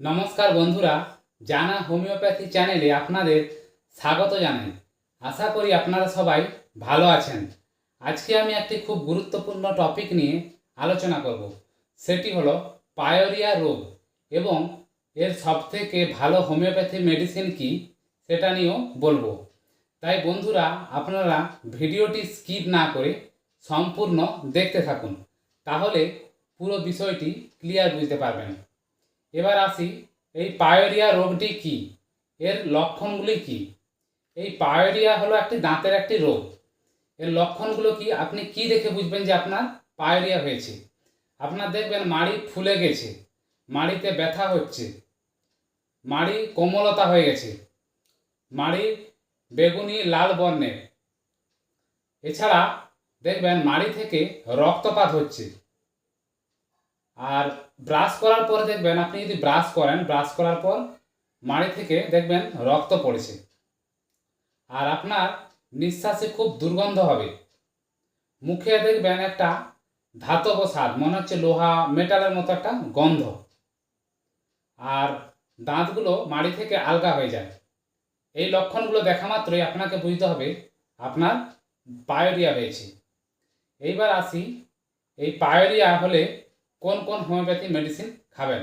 নমস্কার বন্ধুরা, জানা হোমিওপ্যাথি চ্যানেলে আপনাদের স্বাগত জানাই। আশা করি আপনারা সবাই ভালো আছেন। আজকে আমি একটি খুব গুরুত্বপূর্ণ টপিক নিয়ে আলোচনা করব। সেটি হলো পায়োরিয়া রোগ এবং এর সবথেকে ভালো হোমিওপ্যাথি মেডিসিন কি সেটা নিয়েও বলব। তাই বন্ধুরা, আপনারা ভিডিওটি স্কিপ না করে সম্পূর্ণ দেখতে থাকুন। তাহলে পুরো বিষয়টি ক্লিয়ার বুঝতে পারবেন। এবার আসি, এই পায়োরিয়া রোগটি কি? এর লক্ষণগুলি কি? এই পায়োরিয়া হলো একটি দাঁতের একটি রোগ। এর লক্ষণগুলো কি? আপনি কি দেখে বুঝবেন যে আপনার পায়োরিয়া হয়েছে? আপনার দেখবেন মাড়ি ফুলে গেছে, মাড়িতে ব্যথা হচ্ছে, মাড়ি কোমলতা হয়ে গেছে, মাড়ি বেগুনি লাল বর্ণের। এছাড়া দেখবেন মাড়ি থেকে রক্তপাত হচ্ছে। আর ব্রাশ করার পরে দেখবেন, আপনি যদি ব্রাশ করেন ব্রাশ করার পর মাড়ি থেকে দেখবেন রক্ত পড়েছে। আর আপনার নিঃশ্বাসে খুব দুর্গন্ধ হবে। মুখে দেখবেন একটা ধাতব স্বাদ, মনে হচ্ছে লোহা মেটালের মতো একটা গন্ধ। আর দাঁতগুলো মাড়ি থেকে আলগা হয়ে যায়। এই লক্ষণগুলো দেখা মাত্রই আপনাকে বুঝতে হবে, আপনার পায়োরিয়া হয়েছে। এইবার আসি, এই পায়োরিয়া হলে কোন কোন হোমিওপ্যাথি মেডিসিন খাবেন?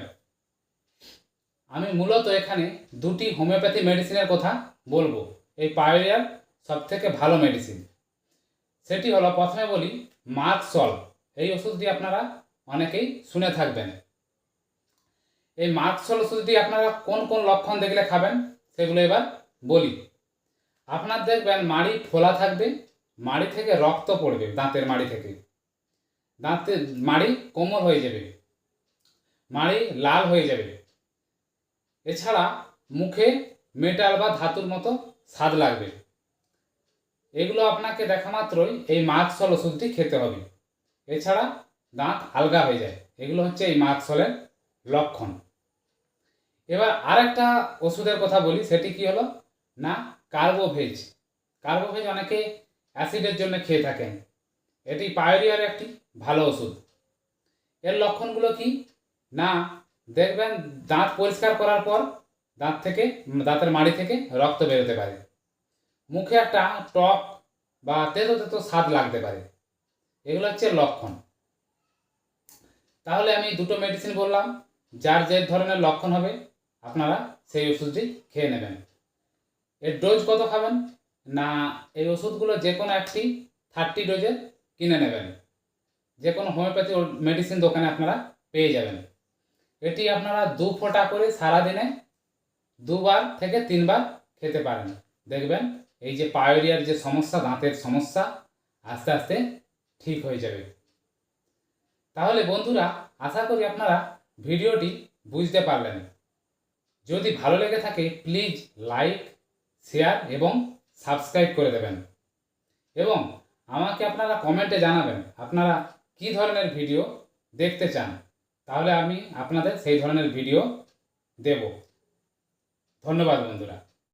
আমি মূলত এখানে দুটি হোমিওপ্যাথি মেডিসিনের কথা বলব। এই পায়োরিয়ার সব থেকে ভালো মেডিসিন। সেটি হলো প্রথমে বলি মার্ক সল এই ওষুধটি আপনারা অনেকেই শুনে থাকবেন। এই মার্ক সল ওষুধটি আপনারা কোন কোন লক্ষণ দেখলে খাবেন সেগুলো এবার বলি। আপনার দেখবেন মাড়ি ফোলা থাকবে, মাড়ি থেকে রক্ত পড়বে, দাঁতের মাড়ি থেকে। দাঁতে মাড়ি কোমল হয়ে যাবে। মাড়ি লাল হয়ে যাবে। এছাড়া মুখে মেটাল বা ধাতুর মতো স্বাদ লাগবে। এগুলো আপনাকে দেখা মাত্রই এই মার্কসল ওষুধটি খেতে হবে। এছাড়া দাঁত আলগা হয়ে যায়। এগুলো হচ্ছে এই মার্কসলের লক্ষণ। এবার আরেকটা ওষুধের কথা বলি, সেটি কি হলো? না, কার্বোভেজ। কার্বোভেজ অনেকে অ্যাসিডের জন্য খেয়ে থাকেন। এটি পায়োরিয়ার একটি ভালো ওষুধ। এর লক্ষণগুলো কি? না, দেখবেন দাঁত পরিষ্কার করার পর দাঁত থেকে, দাঁতের মাড়ি থেকে রক্ত বেরোতে পারে। মুখে একটা টক বা তেতো তেতো স্বাদ লাগতে পারে। এগুলো হচ্ছে লক্ষণ। তাহলে আমি দুটো মেডিসিন বললাম, যার যে ধরনের লক্ষণ হবে, আপনারা সেই ওষুধটি খেয়ে নেবেন। এর ডোজ কত খাবেন? না, এই ওষুধগুলো যে কোনো একটি থার্টি ডোজের কিনে নেবেন। যে কোনো হোমিওপ্যাথি মেডিসিন দোকানে আপনারা পেয়ে যাবেন। এটি আপনারা দু ফোঁটা করে সারাদিনে দুবার থেকে তিনবার খেতে পারেন। দেখবেন এই যে পায়োরিয়ার যে সমস্যা, দাঁতের সমস্যা, আস্তে আস্তে ঠিক হয়ে যাবে। তাহলে বন্ধুরা, আশা করি আপনারা ভিডিওটি বুঝতে পারলেন। যদি ভালো লেগে থাকে, প্লিজ লাইক, শেয়ার এবং সাবস্ক্রাইব করে দেবেন। এবং আমাকে আপনারা কমেন্টে জানাবেন, আপনারা কি ধরনের ভিডিও দেখতে চান? তাহলে আমি আপনাদের সেই ধরনের ভিডিও দেব। ধন্যবাদ বন্ধুরা।